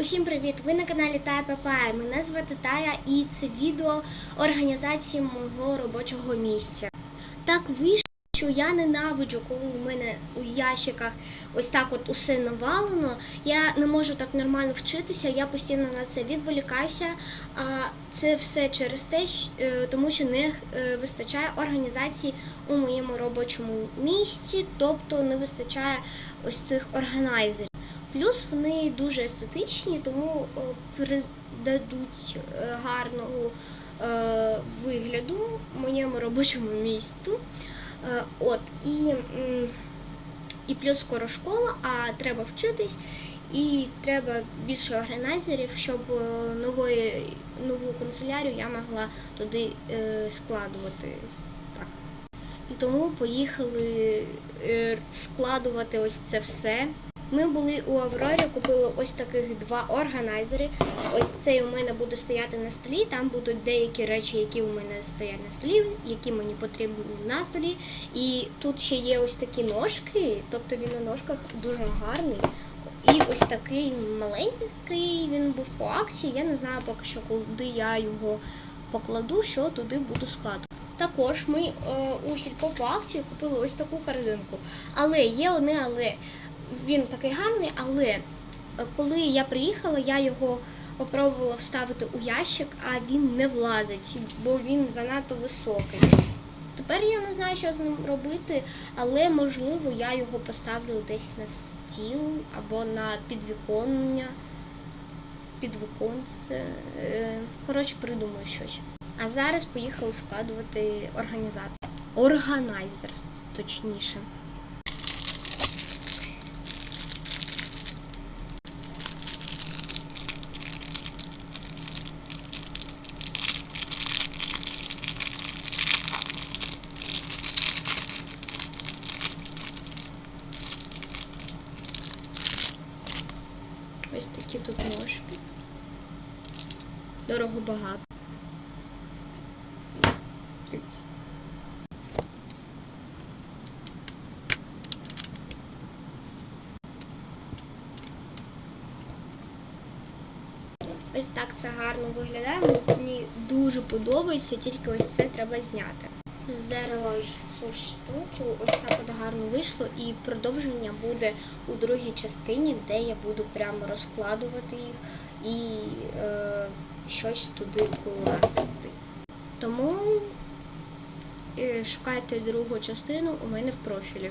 Усім привіт! Ви на каналі Тая Папая. Мене звати Тая і це відео організації мого робочого місця. Так вийшло, що я ненавиджу, коли у мене у ящиках ось так от усе навалено. Я не можу так нормально вчитися, я постійно на це відволікаюся. А це все через те, е, тому що не е, вистачає організації у моєму робочому місці, тобто не вистачає ось цих органайзерів. Плюс вони дуже естетичні, тому е, придадуть е, гарного е, вигляду моєму робочому місту. От, і, і плюс скоро школа, а треба вчитись, і треба більше органайзерів, щоб нової, нову канцелярію я могла туди складувати. Так. І тому поїхали складувати ось це все. Ми були у Аврорі, купили ось таких два органайзери. Ось цей у мене буде стояти на столі. Там будуть деякі речі, які у мене стоять на столі, які мені потрібні на столі. І тут ще є ось такі ножки, тобто він на ножках дуже гарний. І ось такий маленький, він був по акції. Я не знаю поки що, куди я його покладу, що туди буду складувати. Також ми е, у сільпо по акції купили ось таку корзинку. Але є одне, але він такий гарний, але е, коли я приїхала, я його спробувала вставити у ящик, а він не влазить, бо він занадто високий. Тепер я не знаю, що з ним робити, але можливо я його поставлю десь на стіл або на підвіконня. Підвіконце. Е, Коротше, придумаю щось. А зараз поїхали складувати організатор. Органайзер, точніше. Ось такі тут ножки. Дорого багато. Ось так це гарно виглядає. Мені дуже подобається, тільки ось це треба зняти. Здерла ось цю штуку, ось так от гарно вийшло, і продовження буде у другій частині, де я буду прямо розкладувати їх і е, щось туди класти. Тому е, шукайте другу частину у мене в профілі.